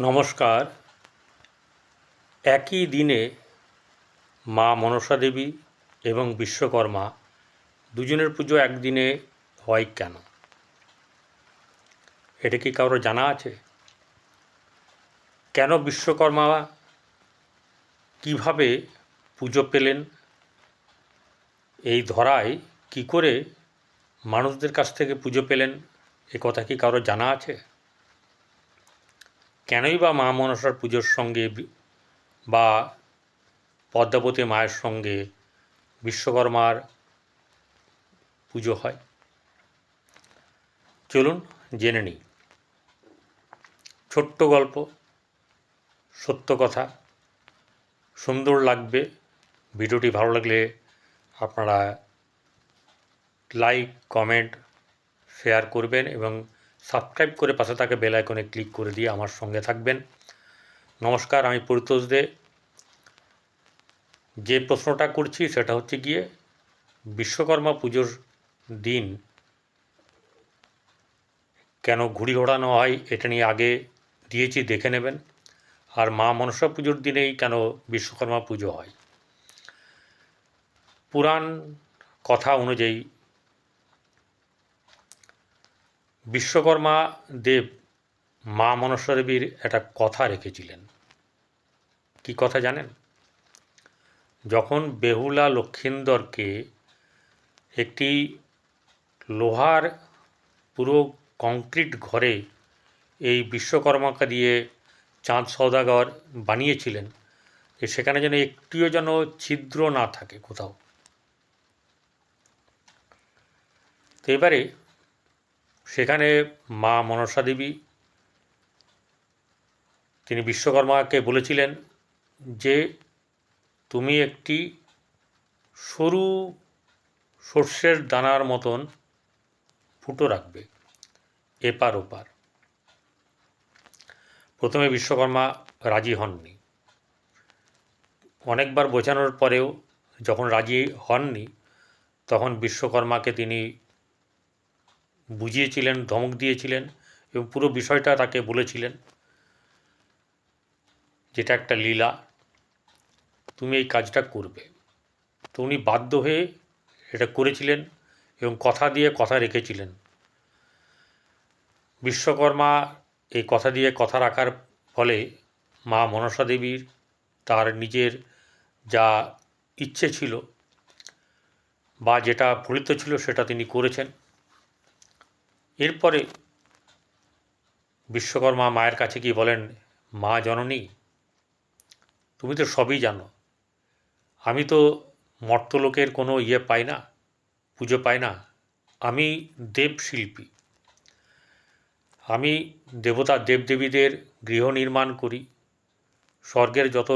নমস্কার। একই দিনে মা মনসা দেবী এবং বিশ্বকর্মা দুজনের পুজো একদিনে হয় কেন? এটা কি কারও জানা আছে? কেন বিশ্বকর্মা কীভাবে পুজো পেলেন? এই ধরায় কি করে মানুষদের কাছ থেকে পুজো পেলেন? এ কথা কি কারও জানা আছে? কেনই বা মা মনসার পুজোর সঙ্গে বা পদ্মাবতী মায়ের সঙ্গে বিশ্বকর্মার পুজো হয়? চলুন জেনে নিই। ছোট্ট গল্প, সত্য কথা, সুন্দর লাগবে। ভিডিওটি ভালো লাগলে আপনারা লাইক, কমেন্ট, শেয়ার করবেন এবং সাবস্ক্রাইব করে পাশে থাকা বেল আইকনে ক্লিক করে দিয়ে আমার সঙ্গে থাকবেন। নমস্কার, আমি পরিতোষ দে। যে প্রশ্নটা করছি সেটা হচ্ছে গিয়ে বিশ্বকর্মা পুজোর দিন কেন ঘুড়ি ওড়ানো হয় এটা নিয়ে আগে দিয়েছি, দেখে নেবেন। আর মা মনসা পুজোর দিনেই কেন বিশ্বকর্মা পুজো হয়? পুরাণ কথা অনুযায়ী বিশ্বকর্মা দেব মা মনসা দেবীর একটা কথা রেখেছিলেন। কি কথা জানেন? যখন বেহুলা লক্ষিন্দরকে একটি লোহার পুরো কংক্রিট ঘরে এই বিশ্বকর্মাকে দিয়ে চাঁদ সওদাগর বানিয়েছিলেন, যে সেখানে যেন একটিও যেন ছিদ্র না থাকে কোথাও। তো এবারে সেখানে মা মনসা দেবী, তিনি বিশ্বকর্মাকে বলেছিলেন যে, তুমি একটি সরু সর্ষের দানার মতন ফুটো রাখবে, এপার ওপার। প্রথমে বিশ্বকর্মা রাজি হননি। অনেকবার বোঝানোর পরেও যখন রাজি হননি, তখন বিশ্বকর্মাকে তিনি বুঝিয়েছিলেন, ধমক দিয়েছিলেন এবং পুরো বিষয়টা তাকে বলেছিলেন যেটা একটা লীলা। তুমি এই কাজটা করবে। তো উনি বাধ্য হয়ে এটা করেছিলেন এবং কথা দিয়ে কথা রেখেছিলেন। বিশ্বকর্মা এই কথা দিয়ে কথা রাখার ফলে মা মনসা দেবীর তার নিজের যা ইচ্ছে ছিল বা যেটা ফলিত ছিল সেটা তিনি করেছেন। এরপরে বিশ্বকর্মা মায়ের কাছে গিয়ে বলেন, মা জননী, তুমি তো সবই জানো। আমি তো মর্তলোকের কোনো ইয়ে পাই না, পুজো পাই না। আমি দেবশিল্পী। আমি দেবতা দেবদেবীদের গৃহ নির্মাণ করি। স্বর্গের যত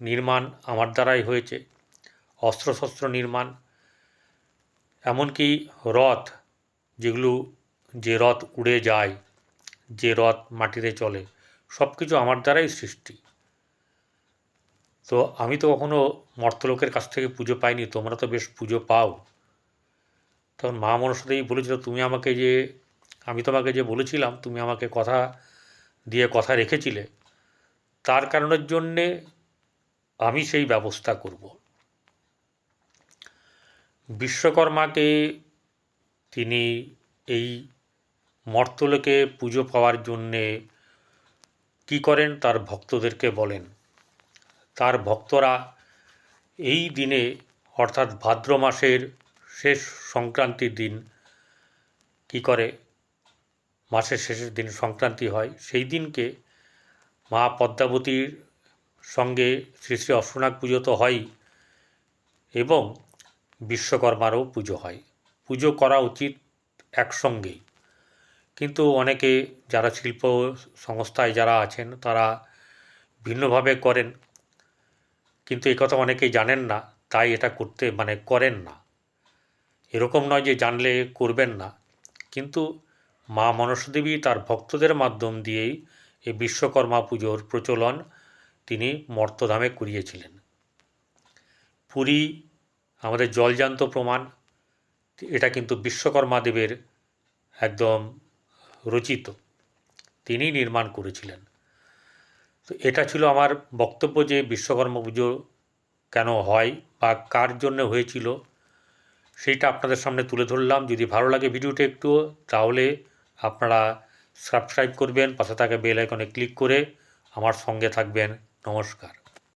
নির্মাণ আমার দ্বারাই হয়েছে, অস্ত্রশস্ত্র নির্মাণ, এমনকি রথ যেগুলো যে রথ উড়ে যায়, যে রথ মাটিতে চলে সব কিছু আমার দ্বারাই সৃষ্টি। তো আমি তো কখনো মর্তলোকের কাছ থেকে পুজো পাইনি, তোমরা তো বেশ পুজো পাও। তখন মা মনসাদেবী বলেছিল, তুমি আমাকে যে, আমি তোমাকে যে বলেছিলাম, তুমি আমাকে কথা দিয়ে কথা রেখেছিলে, তার কারণের জন্যে আমি সেই ব্যবস্থা করব। বিশ্বকর্মাকে তিনি এই মর্তলোকে পুজো পাওয়ার জন্যে কী করেন? তার ভক্তদেরকে বলেন। তার ভক্তরা এই দিনে, অর্থাৎ ভাদ্র মাসের শেষ সংক্রান্তির দিন, কি করে? মাসের শেষের দিন সংক্রান্তি হয়। সেই দিনকে মা পদ্মাবতীর সঙ্গে শ্রী শ্রী অশ্বনাথ পুজো তো হয়ই এবং বিশ্বকর্মারও পুজো হয়। পুজো করা উচিত একসঙ্গেই। কিন্তু অনেকে যারা শিল্প সংস্থায় যারা আছেন, তারা ভিন্নভাবে করেন। কিন্তু এই কথা অনেকেই জানেন না, তাই এটা করতে মানে করেন না। এরকম নয় যে জানলে করবেন না। কিন্তু মা মনসাদেবী তার ভক্তদের মাধ্যম দিয়েই এই বিশ্বকর্মা পুজোর প্রচলন তিনি মর্তধামে করিয়েছিলেন। পুরী, আমাদের জলজান্ত প্রমাণ, এটা কিন্তু বিশ্বকর্মা দেবের একদম রচিত। তিনিই নির্মাণ করেছিলেন। তো এটা ছিল আমার বক্তব্য যে বিশ্বকর্মা পুজো কেন হয় বা কার জন্য হয়েছিল, সেইটা আপনাদের সামনে তুলে ধরলাম। যদি ভালো লাগে ভিডিওটা একটু, তাহলে আপনারা সাবস্ক্রাইব করবেন, পাশে থাকা বেল আইকনে ক্লিক করে আমার সঙ্গে থাকবেন। নমস্কার।